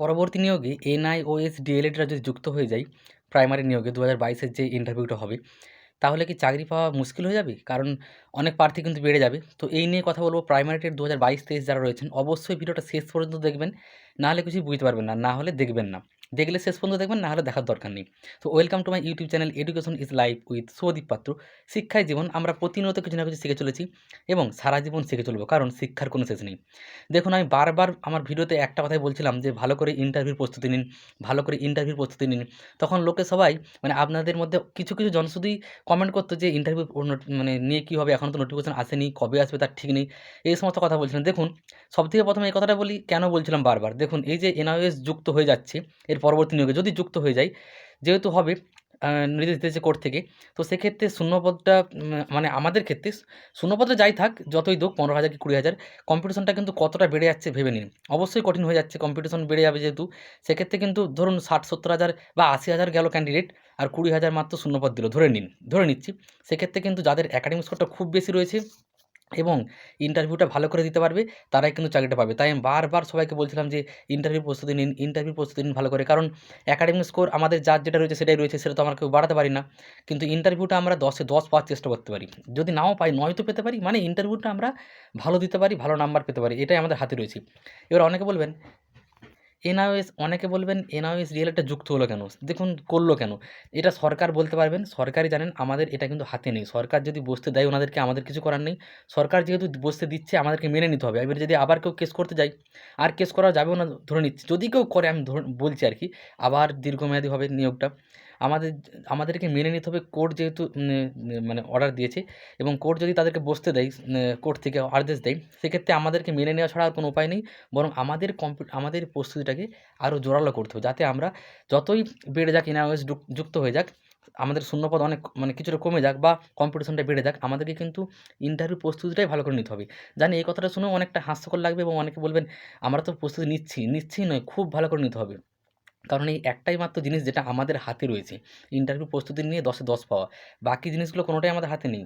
পরবর্তী নিয়োগে এনআইওএস ডিএলএডরা যদি যুক্ত হয়ে যায়, প্রাইমারি নিয়োগে দু হাজার বাইশের যে ইন্টারভিউটা হবে, তাহলে কি চাকরি পাওয়া মুশকিল হয়ে যাবে? কারণ অনেক প্রার্থী কিন্তু বেড়ে যাবে। তো এই নিয়ে কথা বলব প্রাইমারি টেট দু হাজার বাইশ যারা রয়েছেন, অবশ্যই ভিডিওটা শেষ পর্যন্ত দেখবেন না হলে কিছুই বুঝতে পারবেন না না হলে দেখবেন না। দেখলে শেষ পর্যন্ত দেখবেন না হলে দেখার দরকার নেই। তো welcome to my YouTube channel education is life with Soudip Patra. শিক্ষায় জীবন আমরা প্রতিনিয়ত কিছু না কিছু শিখে চলেছি এবং সারা জীবন শিখে চলবো, কারণ শিক্ষার কোনো শেষ নেই। দেখুন, আমি বারবার আমার ভিডিওতে একটা কথাই বলছিলাম যে, ভালো করে ইন্টারভিউর প্রস্তুতি নিন, ভালো করে ইন্টারভিউর প্রস্তুতি নিন। তখন লোকে সবাই মানে আপনাদের মধ্যে কিছু কিছু জন শুধুই কমেন্ট করতো যে ইন্টারভিউ মানে নিয়ে কী হবে? এখন তো নোটিফিকেশন আসেনি, কবে আসবে তার ঠিক নেই? এই সমস্ত কথা বলছিলাম। দেখুন, সবথেকে প্রথমে এই কথাটা বলি, কেন বলছিলাম বারবার? দেখুন, এই যে এনআইএস যুক্ত হয়ে যাচ্ছে, এর পরবর্তী নিয়োগে যদি যুক্ত হয়ে যায় যেহেতু হবে নির্দেশ দিয়েছে কোর্ট থেকে, তো সেক্ষেত্রে শূন্যপদটা মানে আমাদের ক্ষেত্রে শূন্যপদটা যাই থাক, যতই দোক, পনেরো হাজার কি কুড়ি হাজার, কম্পিটিশনটা কিন্তু কতটা বেড়ে যাচ্ছে ভেবে নিন। অবশ্যই কঠিন হয়ে যাচ্ছে, কম্পিটিশন বেড়ে যাবে যেহেতু, সেক্ষেত্রে কিন্তু ধরুন ষাট, সত্তর হাজার বা আশি হাজার গেল ক্যান্ডিডেট আর কুড়ি হাজার মাত্র শূন্যপদ দিল। ধরে নিন, ধরে নিচ্ছি, সেক্ষেত্রে কিন্তু যাদের একাডেমিক স্কোরটা খুব বেশি রয়েছে এবং ইন্টারভিউটা ভালো করে দিতে পারবে, তারাই কিন্তু চাকরিটা পাবে। তাই আমি বারবার সবাইকে বলছিলাম যে ইন্টারভিউ প্রস্তুতি নিন ইন্টারভিউ প্রস্তুতি নিন ভালো করে। কারণ একাডেমিক স্কোর আমাদের যার যেটা রয়েছে সেটাই রয়েছে, সেটা তো আমরা কেউ বাড়াতে পারি না। কিন্তু ইন্টারভিউটা আমরা দশে দশ পাওয়ার চেষ্টা করতে পারি। যদি নাও পাই নয় তো পেতে পারি। মানে ইন্টারভিউটা আমরা ভালো দিতে পারি, ভালো নাম্বার পেতে পারি। এটাই আমাদের হাতে রয়েছে। এবার অনেকে বলবেন এনআইএস অনেকে বলবেন এনআইএস রিয়েলটা যুক্ত হলো কেন? দেখুন, করল কেন? এটা সরকার বলতে পারবেন, সরকারই জানেন আমাদের এটা কিন্তু হাতে নেই। সরকার যদি বসতে দেয় ওনাদেরকে, আমাদের কিছু করার নেই। সরকার যেহেতু বসতে দিচ্ছে, আমাদেরকে মেনে নিতে হবে। এবার যদি আবার কেউ কেস করতে যাই আর কেস করা যাবেও না, ধরে নিচ্ছি। যদি কেউ করে, আমি বলছি আর কি, আবার দীর্ঘমেয়াদী হবে নিয়োগটা। আমাদের, আমাদেরকে মেনে নিতে হবে কোর্ট যেহেতু মানে অর্ডার দিয়েছে এবং কোর্ট যদি তাদেরকে বসতে দেয় কোর্ট থেকে আদেশ দেয়, সেক্ষেত্রে আমাদেরকে মেনে নেওয়া ছাড়া আর কোনো উপায় নেই। বরং আমাদের কম্পি আমাদের প্রস্তুতিটাকে আরও জোরালো করতে হবে যাতে আমরা যতই বেড়ে যাক ইনআইএস যুক্ত হয়ে যাক, আমাদের শূন্যপদ অনেক মানে কিছুটা কমে যাক বা কম্পিটিশনটা বেড়ে যাক, আমাদেরকে কিন্তু ইন্টারভিউ প্রস্তুতিটাই ভালো করে নিতে হবে। জানি এই কথাটা শুনেও অনেকটা হাস্যকর লাগবে এবং অনেকে বলবেন, আমরা তো প্রস্তুতি নিচ্ছি নিচ্ছি নয়, খুব ভালো করে নিতে হবে। কারণ এই একটাই মাত্র জিনিস যেটা আমাদের হাতে রয়েছে। ইন্টারভিউ প্রস্তুতি নিয়ে দশে দশ পাওয়া। বাকি জিনিসগুলো কোনোটাই আমাদের হাতে নেই।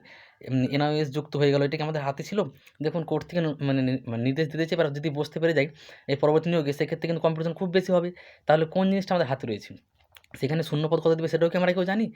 এনআইএস যুক্ত হয়ে গেল, এটা কি আমাদের হাতে ছিল? দেখুন কোর্ট থেকে মানে মানে নির্দেশ দিতেছে এবার যদি বসতে পেরে যাই, এই পরবর্তী নিয়োগে সেক্ষেত্রে কিন্তু কম্পিটিশন খুব বেশি হবে। তাহলে কোন জিনিসটা আমাদের হাতে রয়েছে? সেখানে শূন্যপদ কত দেবে সেটাও কি আমরা কেউ জানি?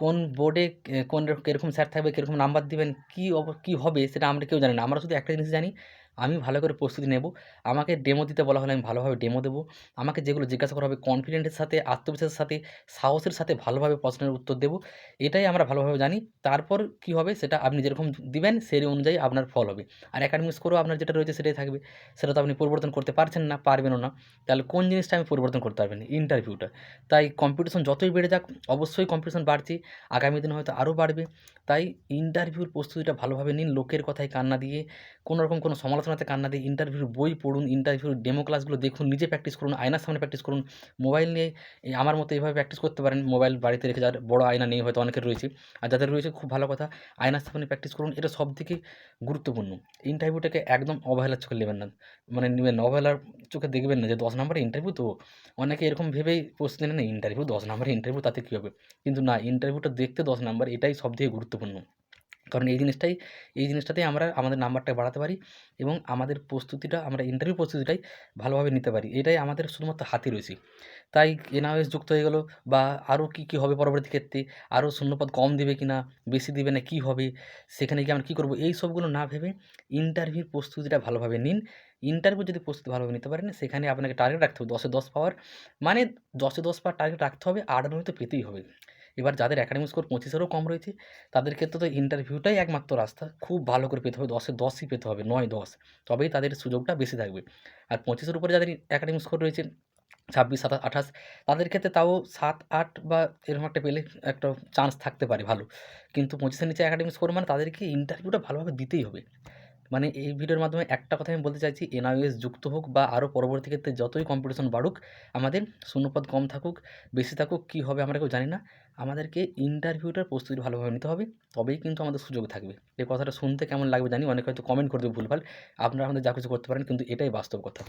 কোন বোর্ডে কোন, কীরকম স্যার থাকবে, কীরকম নাম্বার দিবেন, কী কী হবে সেটা আমরা কেউ জানি না। আমরা শুধু একটা জিনিস জানি আমি ভালো করে প্রস্তুতি নেব। আমাকে ডেমো দিতে বলা হলে আমি ভালোভাবে ডেমো দেবো। আমাকে যেগুলো জিজ্ঞাসা করা হবে কনফিডেন্টের সাথে, আত্মবিশ্বাসের সাথে, সাহসের সাথে ভালোভাবে প্রশ্নের উত্তর দেবো। এটাই আমরা ভালোভাবে জানি। তারপর কী হবে সেটা আপনি যেরকম দিবেন সেই অনুযায়ী আপনার ফল হবে। আর একাডেমিক স্কোরও আপনার যেটা রয়েছে সেটাই থাকবে। সেটা তো আপনি পরিবর্তন করতে পারছেন না, পারবেনও না। তাহলে কোন জিনিসটা আমি পরিবর্তন করতে পারবেন ইন্টারভিউটা তাই কম্পিটিশন যতই বেড়ে যাক, অবশ্যই কম্পিটিশন বাড়ছে। আগামী দিনে হয়তো আরও বাড়বে। তাই ইন্টারভিউর প্রস্তুতিটা ভালোভাবে নিন। লোকের কথায় কান্না দিয়ে কোনো রকম কোনো সমালোচনাতে কান্না দিয়ে ইন্টারভিউর বই পড়ুন ইন্টারভিউর ডেমো ক্লাসগুলো দেখুন, নিজে প্র্যাকটিস করুন, আয়নার সামনে প্র্যাকটিস করুন মোবাইল নিয়ে আমার মতো এইভাবে প্র্যাকটিস করতে পারেন মোবাইল বাড়িতে রেখে যার বড় আয়না নেই হয়তো অনেকের রয়েছে। আর যাদের রয়েছে খুব ভালো কথা, আয়নার সামনে প্র্যাকটিস করুন, এটা সব থেকে গুরুত্বপূর্ণ। ইন্টারভিউটাকে একদম অবহেলার চোখে নেবেন না। মানে নেবেন অবহেলার চোখে দেখবেন না যে দশ নম্বরে ইন্টারভিউ তো অনেকে এরকম ভেবেই প্রস্তুতি নেন ইন্টারভিউ দশ নম্বরে ইন্টারভিউ তাতে কী হবে? কিন্তু না ইন্টারভিউটা দেখতে দশ নাম্বার, এটাই সব থেকে গুরুত্বপূর্ণ। কারণ এই জিনিসটাই, এই জিনিসটাতেই আমরা আমাদের নাম্বারটা বাড়াতে পারি এবং আমাদের প্রস্তুতিটা, আমরা ইন্টারভিউ প্রস্তুতিটাই ভালোভাবে নিতে পারি। এটাই আমাদের শুধুমাত্র হাতে রয়েছে। তাই এনআওএস যুক্ত হয়ে গেলো বা আরও কী কী হবে পরবর্তী ক্ষেত্রে? আরও শূন্যপদ কম দেবে কি না বেশি দেবে না? কী হবে? সেখানে গিয়ে আমরা কী করব? এই সবগুলো না ভেবে ইন্টারভিউর প্রস্তুতিটা ভালোভাবে নিন। ইন্টারভিউ যদি প্রস্তুতি ভালোভাবে নিতে পারেন, সেখানে আপনাকে টার্গেট রাখতে হবে। দশে দশ পাওয়ার মানে দশে দশ পাওয়ার টার্গেট রাখতে হবে। আট, নয় তো পেতেই হবে। এবার যাদের একাডেমিক স্কোর পঁচিশেরও কম রয়েছে, তাদের ক্ষেত্রে তো ইন্টারভিউটাই একমাত্র রাস্তা। খুব ভালো করে পেতে হবে, দশে দশই পেতে হবে, নয় দশ। তবেই তাদের সুযোগটা বেশি থাকবে। আর পঁচিশের উপরে যাদের একাডেমিক স্কোর রয়েছে, ছাব্বিশ, সাতাশ, আঠাশ, তাদের ক্ষেত্রে তাও সাত, আট বা এরকম একটা পেলে একটা চান্স থাকতে পারে ভালো। কিন্তু পঁচিশের নিচে একাডেমিক স্কোর মানে তাদেরকে ইন্টারভিউটা ভালোভাবে দিতেই হবে। মানে এই ভিডিওর মাধ্যমে একটা কথা আমি বলতে চাইছি এনআইএস যুক্ত হোক বা আরও পরবর্তী ক্ষেত্রে যতই কম্পিটিশন বাড়ুক, আমাদের শূন্যপদ কম থাকুক, বেশি থাকুক, কী হবে আমরা কেউ জানি না। আমাদেরকে ইন্টারভিউটার প্রস্তুতি ভালোভাবে নিতে হবে, তবেই কিন্তু আমাদের সুযোগ থাকবে। এই কথাটা শুনতে কেমন লাগবে জানি, অনেকে হয়তো কমেন্ট করে দেবে ভুলভাল। আপনারা আমাদের যা কিছু করতে পারেন, কিন্তু এটাই বাস্তব কথা।